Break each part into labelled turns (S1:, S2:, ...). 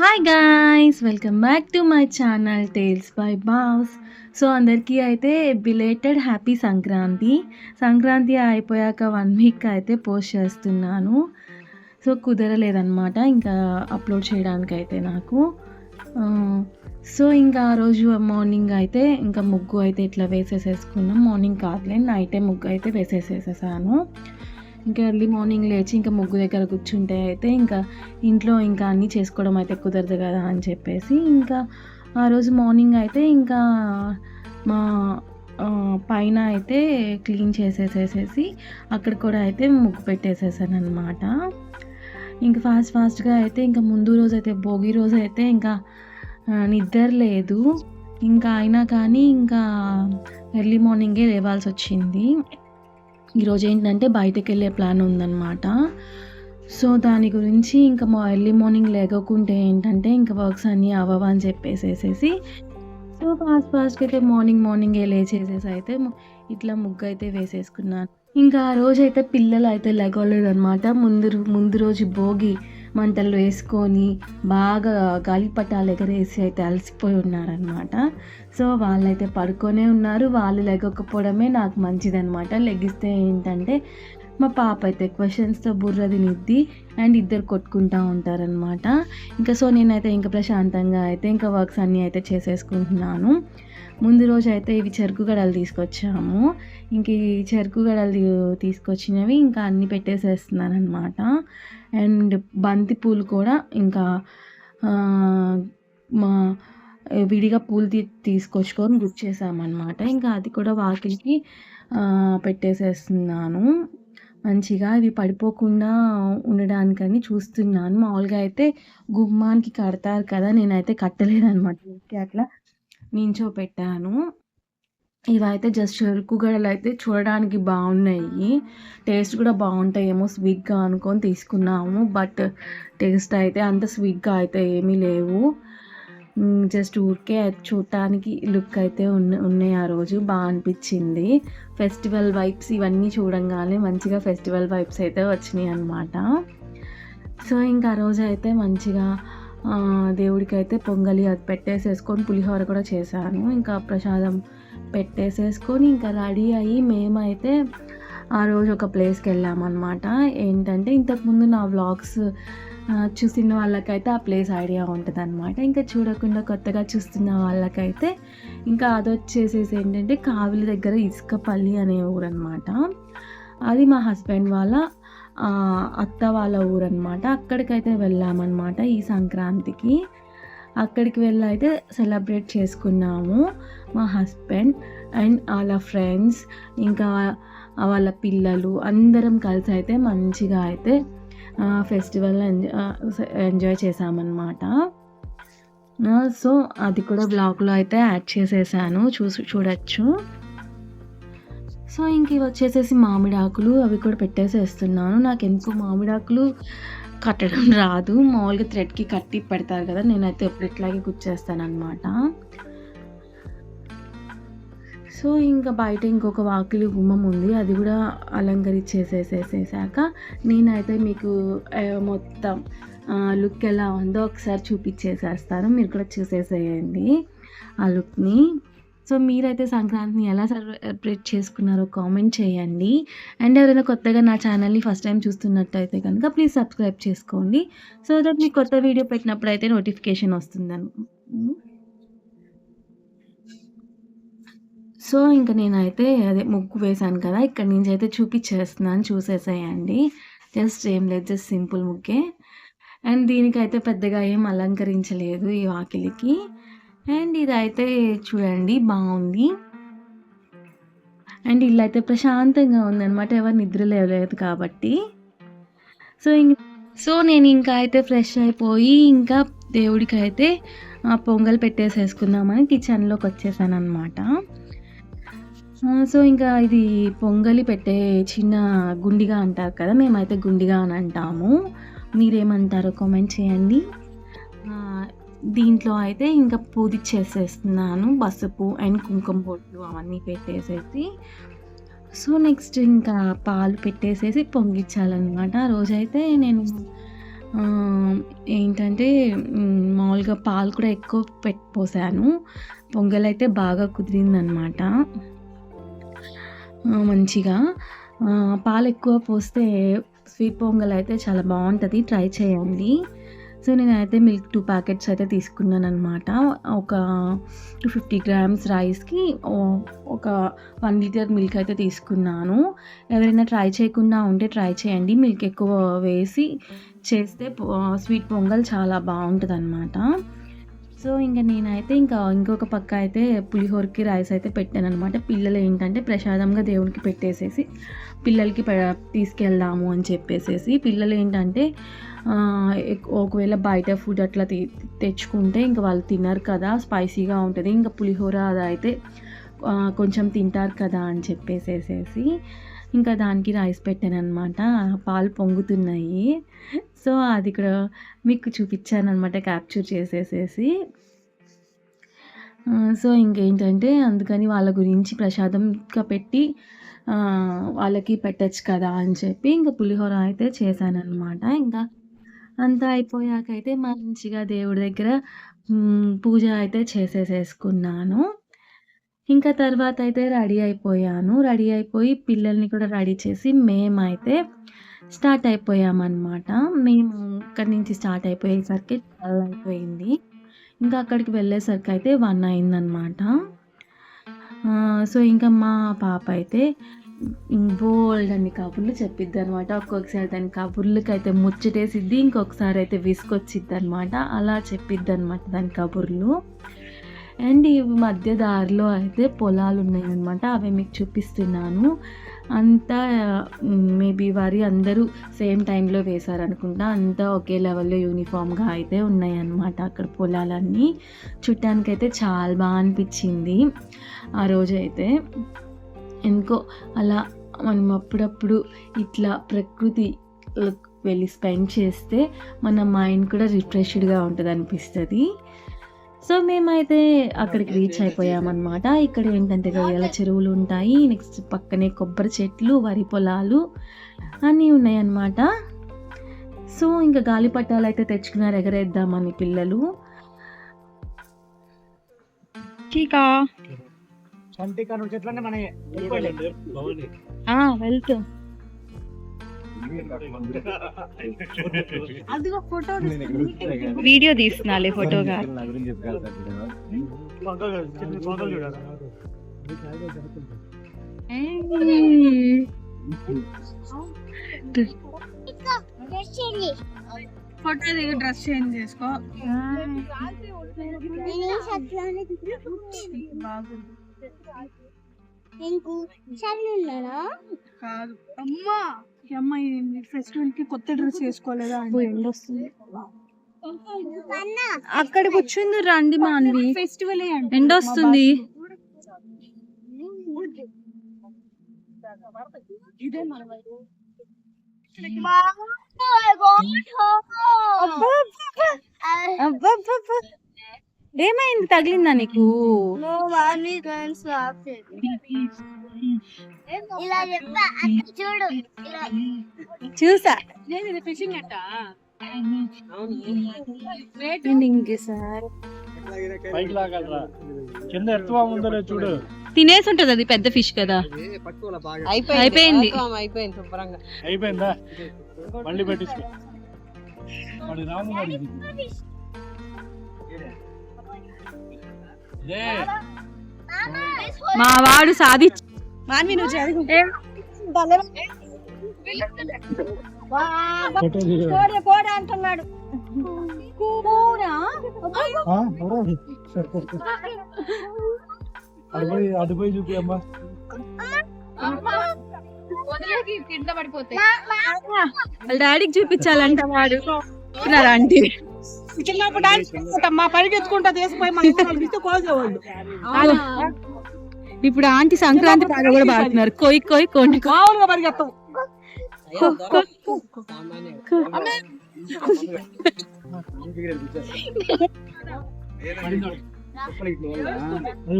S1: Hi guys welcome back to my channel tales by boss so అందరికీ అయితే belated happy Sankranti. Sankranti అయిపోయాక one week అయితే post చేస్తున్నాను. So కుదరలేదన్నమాట ఇంకా అప్లోడ్ చేయడానికి అయితే నాకు సో ఇంకా ఆ రోజు మార్నింగ్ అయితే ఇంకా ముగ్గు అయితే ఇట్లా వేసేసేసుకున్నాం. మార్నింగ్ కాదులే నైటే ముగ్గు అయితే వేసేసేసేసాను. ఇంకా ఎర్లీ మార్నింగ్ లేచి ఇంకా ముగ్గు దగ్గర కూర్చుంటే అయితే ఇంకా ఇంట్లో ఇంకా అన్నీ చేసుకోవడం అయితే కుదరదు కదా అని చెప్పేసి ఇంకా ఆ రోజు మార్నింగ్ అయితే ఇంకా మా పైన అయితే క్లీన్ చేసేసేసేసి అక్కడ కూడా అయితే ముగ్గు పెట్టేసేసాను అనమాట ఇంకా ఫాస్ట్ ఫాస్ట్గా అయితే ఇంకా ముందు రోజు అయితే భోగి రోజు అయితే ఇంకా నిద్ర లేదు. ఇంకా అయినా కానీ ఇంకా ఎర్లీ మార్నింగే లేవాల్సి వచ్చింది. ఈరోజు ఏంటంటే బయటకు వెళ్ళే ప్లాన్ ఉందన్నమాట. సో దాని గురించి ఇంకా మా ఎర్లీ మార్నింగ్ లేకుంటే ఏంటంటే ఇంకా వర్క్స్ అన్నీ అవ్వవా అని చెప్పేసేసేసి సో ఫాస్ట్ ఫాస్ట్గా అయితే మార్నింగ్ మార్నింగే లేచేసేసి అయితే ఇట్లా ముగ్గు అయితే వేసేసుకున్నాను. ఇంకా ఆ రోజు అయితే పిల్లలు అయితే లెగలేదు అనమాట ముందు ముందు రోజు భోగి మంటలు వేసుకొని బాగా గాలిపటాలు ఎగరేసి అయితే అలసిపోయి ఉన్నారనమాట సో వాళ్ళైతే పడుకొనే ఉన్నారు. వాళ్ళు లెగకపోవడమే నాకు మంచిదనమాట లెగిస్తే ఏంటంటే మా పాప అయితే క్వశ్చన్స్తో బుర్ర తినిద్ది అండ్ ఇద్దరు కొట్టుకుంటూ ఉంటారనమాట ఇంకా సో నేనైతే ఇంకా ప్రశాంతంగా అయితే ఇంకా వర్క్స్ అన్నీ అయితే చేసేసుకుంటున్నాను. ముందు రోజు అయితే ఇవి చెరుకు గడలు తీసుకొచ్చాము. ఇంక ఈ చెరుకు గడలు తీసుకొచ్చినవి ఇంకా అన్నీ పెట్టేసేస్తున్నాను అనమాట అండ్ బంతి పూలు కూడా ఇంకా మా విడిగా పూలు తీ తీసుకొచ్చుకొని గుచ్చేసామన్నమాట ఇంకా అది కూడా వాకిలికి పెట్టేసేస్తున్నాను. మంచిగా ఇవి పడిపోకుండా ఉండడానికని చూస్తున్నాను. మామూలుగా అయితే గుమ్మానికి కడతారు కదా నేనైతే కట్టలేదనమాట అట్లా నించో పెట్టాను ఇవైతే జస్ట్ చెరుకు గడలు అయితే చూడడానికి బాగున్నాయి. టేస్ట్ కూడా బాగుంటాయేమో స్వీట్గా అనుకొని తీసుకున్నాము. బట్ టేస్ట్ అయితే అంత స్వీట్గా అయితే ఏమీ లేవు. జస్ట్ ఊరికే చూడటానికి లుక్ అయితే ఉన్న ఉన్నాయి ఆ రోజు. బాగా అనిపించింది. ఫెస్టివల్ వైబ్స్ ఇవన్నీ చూడంగానే మంచిగా ఫెస్టివల్ వైబ్స్ అయితే వచ్చినాయి అన్నమాట సో ఇంకా రోజు అయితే మంచిగా దేవుడికి అయితే పొంగలి అది పెట్టేసేసుకొని పులిహోర కూడా చేశాను. ఇంకా ప్రసాదం పెట్టేసేసుకొని ఇంకా రెడీ అయ్యి మేమైతే ఆ రోజు ఒక ప్లేస్కి వెళ్ళామన్నమాట. ఏంటంటే ఇంతకుముందు నా వ్లాగ్స్ చూసిన వాళ్ళకైతే ఆ ప్లేస్ ఐడియా ఉంటుంది అనమాట ఇంకా చూడకుండా కొత్తగా చూస్తున్న వాళ్ళకైతే ఇంకా అది వచ్చేసేసి ఏంటంటే కావిలి దగ్గర ఇసుకపల్లి అనే ఊరు అనమాట అది మా హస్బెండ్ వాళ్ళ అత్త వాళ్ళ ఊరు అనమాట అక్కడికైతే వెళ్ళామన్నమాట ఈ సంక్రాంతికి. అక్కడికి వెళ్ళి అయితే సెలబ్రేట్ చేసుకున్నాము మా హస్బెండ్ అండ్ వాళ్ళ ఫ్రెండ్స్ ఇంకా వాళ్ళ పిల్లలు అందరం కలిసి అయితే మంచిగా అయితే ఫెస్టివల్ ఎంజాయ్ చేసామన్నమాట సో అది కూడా బ్లాగ్లో అయితే యాడ్ చేసేసాను. చూసి చూడొచ్చు. సో ఇంక ఇవి వచ్చేసేసి మామిడాకులు అవి కూడా పెట్టేసేస్తున్నాను. నాకు ఎందుకు మామిడాకులు కట్టడం రాదు. మామూలుగా థ్రెడ్కి కట్టి పెడతారు కదా నేనైతే ఎప్పుడు ఇట్లాగే గుచ్చేస్తాను అనమాట సో ఇంకా బయట ఇంకొక వాకిలి గుమ్మం ఉంది. అది కూడా అలంకరించేసేసేసాక నేనైతే మీకు మొత్తం లుక్ ఎలా ఉందో ఒకసారి చూపించేసేస్తాను. మీరు కూడా చూసేసేయండి ఆ లుక్ని. సో మీరైతే సంక్రాంతిని ఎలా సెలబ్రేట్ చేసుకున్నారో కామెంట్ చేయండి. అండ్ ఎవరైనా కొత్తగా నా ఛానల్ని ఫస్ట్ టైం చూస్తున్నట్టయితే కనుక ప్లీజ్ సబ్స్క్రైబ్ చేసుకోండి. సో దట్ మీకు కొత్త వీడియో పెట్టినప్పుడు అయితే నోటిఫికేషన్ వస్తుందని సో ఇంకా నేనైతే అదే ముగ్గు వేశాను కదా ఇక్కడ నుంచి అయితే చూపించేస్తున్నాను చూసేసేయండి. జస్ట్ ఏం లేదు జస్ట్ సింపుల్ ముగ్గే. అండ్ దీనికైతే పెద్దగా ఏం అలంకరించలేదు ఈ వాకిలికి. అండ్ ఇదైతే చూడండి బాగుంది. అండ్ ఇల్లు అయితే ప్రశాంతంగా ఉందన్నమాట ఎవరు నిద్ర లేవలేదు కాబట్టి. సో ఇంక సో నేను ఇంకా అయితే ఫ్రెష్ అయిపోయి ఇంకా దేవుడికి అయితే పొంగల్ పెట్టేసేసుకుందామని కిచెన్లోకి వచ్చేసాను అనమాట సో ఇంకా ఇది పొంగలి పెట్టే చిన్న గుండిగా అంటారు కదా మేమైతే గుండిగా అని అంటాము. మీరేమంటారో కామెంట్ చేయండి. దీంట్లో అయితే ఇంకా పూదిచ్చేసేస్తున్నాను పసుపు అండ్ కుంకుమ బొట్లు అవన్నీ పెట్టేసేసి. సో నెక్స్ట్ ఇంకా పాలు పెట్టేసేసి పొంగిచ్చాలన్నమాట ఆ రోజైతే నేను ఏంటంటే మామూలుగా పాలు కూడా ఎక్కువ పెట్టి పోసాను పొంగల్ అయితే బాగా కుదిరిందనమాట మంచిగా పాలు ఎక్కువ పోస్తే స్వీట్ పొంగల్ అయితే చాలా బాగుంటుంది. ట్రై చేయండి. సో నేనైతే మిల్క్ టూ ప్యాకెట్స్ అయితే తీసుకున్నాను అనమాట ఒక టూ ఫిఫ్టీ గ్రామ్స్ రైస్కి ఒక వన్ లీటర్ మిల్క్ అయితే తీసుకున్నాను. ఎవరైనా ట్రై చేయకుండా ఉంటే ట్రై చేయండి. మిల్క్ ఎక్కువ వేసి చేస్తే స్వీట్ పొంగల్ చాలా బాగుంటుంది అనమాట సో ఇంకా నేనైతే ఇంకా ఇంకొక పక్క అయితే పులిహోరకి రైస్ అయితే పెట్టాను అనమాట పిల్లలు ఏంటంటే ప్రసాదంగా దేవునికి పెట్టేసేసి పిల్లలకి పె- తీసుకెళ్దాము అని చెప్పేసేసి పిల్లలు ఏంటంటే ఒకవేళ బయట ఫుడ్ అట్లా తీ తెచ్చుకుంటే ఇంకా వాళ్ళు తినరు కదా స్పైసీగా ఉంటుంది. ఇంకా పులిహోర అది అయితే కొంచెం తింటారు కదా అని చెప్పేసేసేసి ఇంకా దానికి రైస్ పెట్టాను అనమాట పాలు పొంగుతున్నాయి. సో అది ఇక్కడ మీకు చూపించాను అనమాట క్యాప్చర్ చేసేసేసి. సో ఇంకేంటంటే అందుకని వాళ్ళ గురించి ప్రసాదంగా పెట్టి వాళ్ళకి పెట్టచ్చు కదా అని చెప్పి ఇంకా పులిహోర అయితే చేశానమాట ఇంకా అంతా అయిపోయాకైతే మంచిగా దేవుడి దగ్గర పూజ అయితే చేసేసేసుకున్నాను. ఇంకా తర్వాత అయితే రెడీ అయిపోయాను. రెడీ అయిపోయి పిల్లల్ని కూడా రెడీ చేసి మేమైతే స్టార్ట్ అయిపోయామన్నమాట. మేము ఇక్కడి నుంచి స్టార్ట్ అయిపోయేసరికి ట్వెల్వ్ అయిపోయింది. ఇంకా అక్కడికి వెళ్ళేసరికి అయితే వన్ అయిందనమాట సో ఇంకా మా పాప అయితే బోల్డ్ అన్ని కబుర్లు చెప్పిద్ది అనమాట ఒక్కొక్కసారి దాని కబుర్లకి అయితే ముచ్చటేసిద్ది ఇంకొకసారి అయితే విసుకొచ్చిద్ది అనమాట అలా చెప్పిద్ది అనమాట దాని కబుర్లు. అండ్ ఈ మధ్య దారిలో అయితే పొలాలు ఉన్నాయన్నమాట అవి మీకు చూపిస్తున్నాను. అంతా మేబీ వారి అందరూ సేమ్ టైంలో వేశారనుకుంటా. అంతా ఒకే లెవెల్లో యూనిఫామ్గా అయితే ఉన్నాయన్నమాట అక్కడ పొలాలన్నీ. చుట్టానికైతే చాలా బాగా అనిపించింది ఆ రోజైతే. ఎందుకో అలా మనం అప్పుడప్పుడు ఇట్లా ప్రకృతి వెళ్ళి స్పెండ్ చేస్తే మన మైండ్ కూడా రిఫ్రెష్డ్గా ఉంటుంది అనిపిస్తుంది సో మేమైతే అక్కడికి రీచ్ అయిపోయామన్నమాట. ఇక్కడ ఏంటంటే రొయ్యల చెరువులు ఉంటాయి నెక్స్ట్ పక్కనే కొబ్బరి చెట్లు వరి పొలాలు అన్నీ ఉన్నాయన్నమాట. సో ఇంకా గాలిపటాలు అయితే తెచ్చుకున్నారు ఎగరేద్దామని పిల్లలు. వెళ్తూ.
S2: అదిగో ఫోటో
S1: వీడియో తీస్తున్నాలే ఫోటోగా.
S2: ఫోటో దిగి డ్రెస్ చేంజ్ చేసుకో. కాదు. అమ్మా! అమ్మాయి ఫెస్టివల్కి కొత్త డ్రెస్ వేసుకోలేదా
S1: ఎండ వస్తుంది.
S2: అక్కడ కూర్చుంది రండి మా అన్వి. ఫెస్టివల్
S1: ఎండ వస్తుంది. ఏమైంది? తగిలిందా నీకు? చూసా.
S3: చూడు.
S1: తినేసి ఉంటది అది పెద్ద ఫిష్ కదా. అయిపోయింది
S4: అయిపోయింది. శుభ్రంగా.
S3: అయిపోయిందా? మళ్ళీ పెట్టించుకో.
S1: మా వాడు సాధి
S4: మాన్వి నువ్వు చదువు. కోడి అంటున్నాడు
S3: చూపి అమ్మా
S1: వాళ్ళ డాడీకి చూపించాలంట వాడు ఆంటీ
S4: చిన్నప్పుడు డాన్స్ మా పరిగెత్తుకుంటా తీసుకుపోయి మన ఇంట్లో కోసేవాళ్ళు
S1: ఇప్పుడు ఆంటీ సంక్రాంతి పాట కూడా పాడుతున్నారు. కొయ్ కొయ్ కొండి
S4: మామూలుగా పరిగెత్తాం.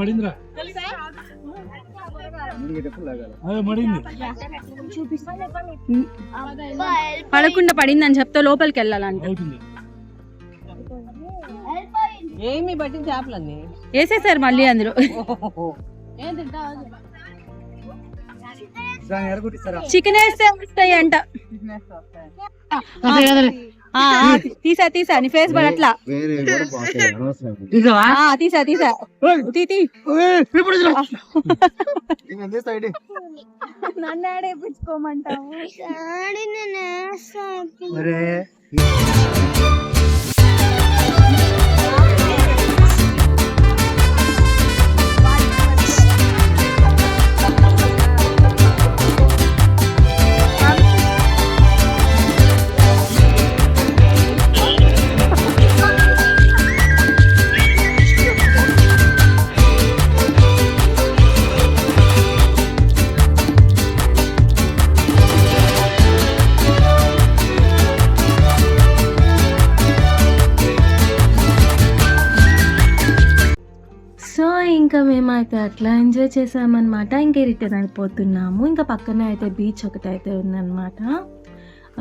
S3: పడిందిరా
S1: పడకుండా పడిందని చెప్తే లోపలికి వెళ్ళాలంట.
S4: ఏమి బట్టి చేపలన్నీ?
S1: వేసేసారు మళ్ళీ అందులో. చికెన్ వేస్తే వస్తాయి అంట ఆ, ఆ, తీసా తీసా నీ ఫేస్ పడి అట్లా తీసా తీసా. తీ, తీ.
S5: అదే సైడ్
S1: నన్ను
S5: Thank
S1: you. ఇంకా మేమైతే అట్లా ఎంజాయ్ చేసామన్నమాట ఇంకా రిటర్న్ అయిపోతున్నాము. ఇంకా పక్కనే అయితే బీచ్ ఒకటి అయితే ఉందన్నమాట.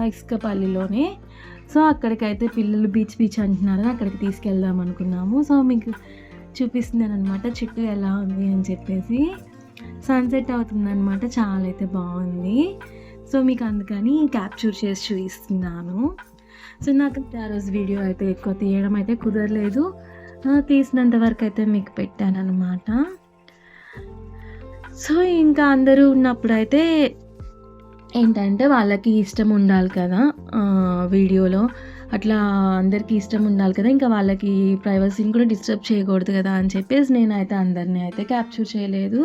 S1: ఇసుకపల్లిలోనే. సో అక్కడికైతే పిల్లలు బీచ్ బీచ్ అంటున్నారు. అక్కడికి తీసుకెళ్దాం అనుకున్నాము. సో మీకు చూపిస్తున్నాను అనమాట చుట్టూ ఎలా ఉంది అని చెప్పేసి. సన్సెట్ అవుతుందన్నమాట. చాలా అయితే బాగుంది. సో మీకు అందుకని క్యాప్చర్ చేసి చూపిస్తున్నాను. సో నాకు ఆ రోజు వీడియో అయితే ఎక్కువ తీయడం అయితే కుదరలేదు. తీసినంత వరకు అయితే మీకు పెట్టాను అనమాట సో ఇంకా అందరూ ఉన్నప్పుడైతే ఏంటంటే వాళ్ళకి ఇష్టం ఉండాలి కదా వీడియోలో. అట్లా అందరికీ ఇష్టం ఉండాలి కదా ఇంకా వాళ్ళకి ప్రైవసీని కూడా డిస్టర్బ్ చేయకూడదు కదా అని చెప్పేసి నేనైతే అందరినీ అయితే క్యాప్చర్ చేయలేదు.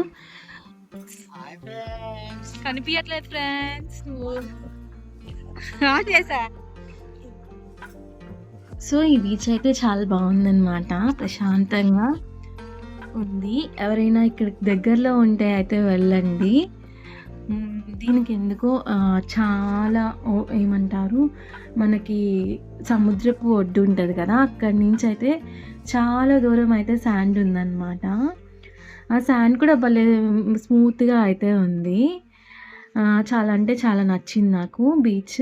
S1: కనిపించట్లేదు ఫ్రెండ్స్ చేసా? సో ఈ బీచ్ అయితే చాలా బాగుందన్నమాట. ప్రశాంతంగా ఉంది. ఎవరైనా ఇక్కడ దగ్గరలో ఉంటే అయితే వెళ్ళండి. దీనికి ఎందుకో చాలా ఏమంటారు? మనకి సముద్రపు ఒడ్డు ఉంటుంది కదా అక్కడి నుంచి అయితే చాలా దూరం అయితే శాండ్ ఉందన్నమాట. ఆ శాండ్ కూడా భలే స్మూత్గా అయితే ఉంది. చాలా అంటే చాలా నచ్చింది నాకు బీచ్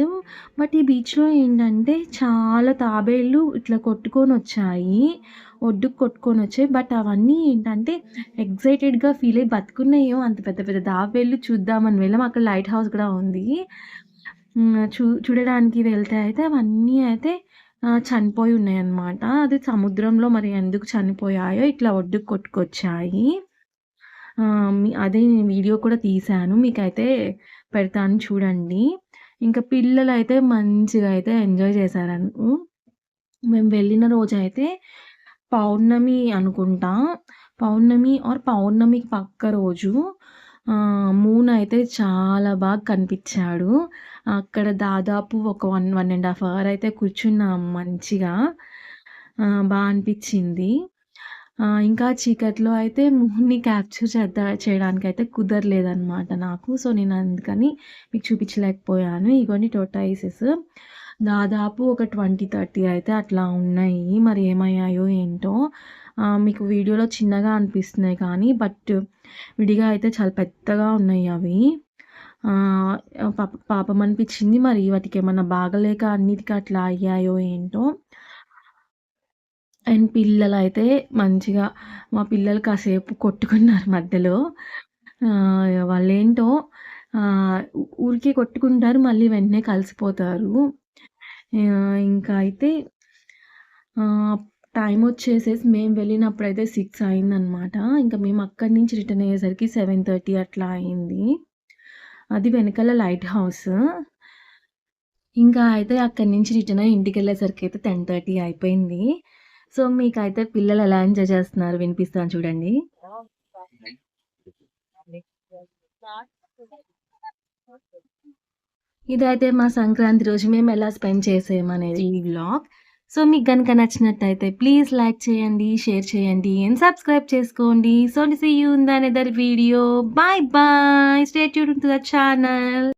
S1: బట్ ఈ బీచ్లో ఏంటంటే చాలా తాబేళ్ళు ఇట్లా కొట్టుకొని వచ్చాయి. ఒడ్డుకు కొట్టుకొని వచ్చాయి. బట్ అవన్నీ ఏంటంటే ఎగ్జైటెడ్గా ఫీల్ అయ్యి బతుకున్నాయో అంత పెద్ద పెద్ద తాబేళ్ళు చూద్దామని వెళ్ళాం. అక్కడ లైట్ హౌస్ కూడా ఉంది. చూ చూడడానికి వెళ్తే అయితే అవన్నీ అయితే చనిపోయి ఉన్నాయి అన్నమాట అది సముద్రంలో మరి ఎందుకు చనిపోయాయో ఇట్లా ఒడ్డుకు కొట్టుకొచ్చాయి. అదే వీడియో కూడా తీశాను మీకైతే పెడతాను చూడండి. ఇంకా పిల్లలు అయితే మంచిగా అయితే ఎంజాయ్ చేశారను మేము వెళ్ళిన రోజు అయితే పౌర్ణమి అనుకుంటా. పౌర్ణమి ఆర్ పౌర్ణమికి పక్క రోజు మూన్ అయితే చాలా బాగా కనిపించాడు. అక్కడ దాదాపు ఒక one one and half hour అయితే కూర్చున్నాం మంచిగా. బాగా అనిపించింది. ఇంకా చీకట్లో అయితే మూన్ని క్యాప్చర్ చేద్దా చేయడానికి అయితే కుదరలేదనమాట నాకు. సో నేను అందుకని మీకు చూపించలేకపోయాను. ఇవన్నీ టోటైసెస్ దాదాపు ఒక ట్వంటీ థర్టీ అయితే అట్లా ఉన్నాయి. మరి ఏమయ్యాయో ఏంటో మీకు వీడియోలో చిన్నగా అనిపిస్తున్నాయి కానీ బట్ విడిగా అయితే చాలా పెద్దగా ఉన్నాయి అవి. పాప పాపం అనిపించింది. మరి వాటికి ఏమన్నా బాగలేక అన్నిటికీ అట్లా అయ్యాయో ఏంటో అండ్ పిల్లలు అయితే మంచిగా మా పిల్లలు కాసేపు కొట్టుకున్నారు మధ్యలో. వాళ్ళు వాళ్ళేంటో ఊరికే కొట్టుకుంటారు మళ్ళీ వెంటనే కలిసిపోతారు. ఇంకా అయితే టైం వచ్చేసేసి మేము వెళ్ళినప్పుడు అయితే సిక్స్ అయిందనమాట ఇంకా మేము అక్కడి నుంచి రిటర్న్ అయ్యేసరికి సెవెన్ థర్టీ అట్లా అయింది. అది వెనకాల లైట్ హౌస్. ఇంకా అయితే అక్కడి నుంచి రిటర్న్ అయ్యి ఇంటికి వెళ్ళేసరికి అయితే టెన్ థర్టీ అయిపోయింది. సో మీకైతే పిల్లలు ఎలా ఎంజాయ్ చేస్తున్నారు? వినిపిస్తాను చూడండి. ఇదైతే మా సంక్రాంతి రోజు మేము ఎలా స్పెండ్ చేసామనేది ఈ వ్లాగ్. సో మీకు కనుక నచ్చినట్టయితే ప్లీజ్ లైక్ చేయండి షేర్ చేయండి అండ్ సబ్స్క్రైబ్ చేసుకోండి. So see you in the other video bye bye stay tune to the channel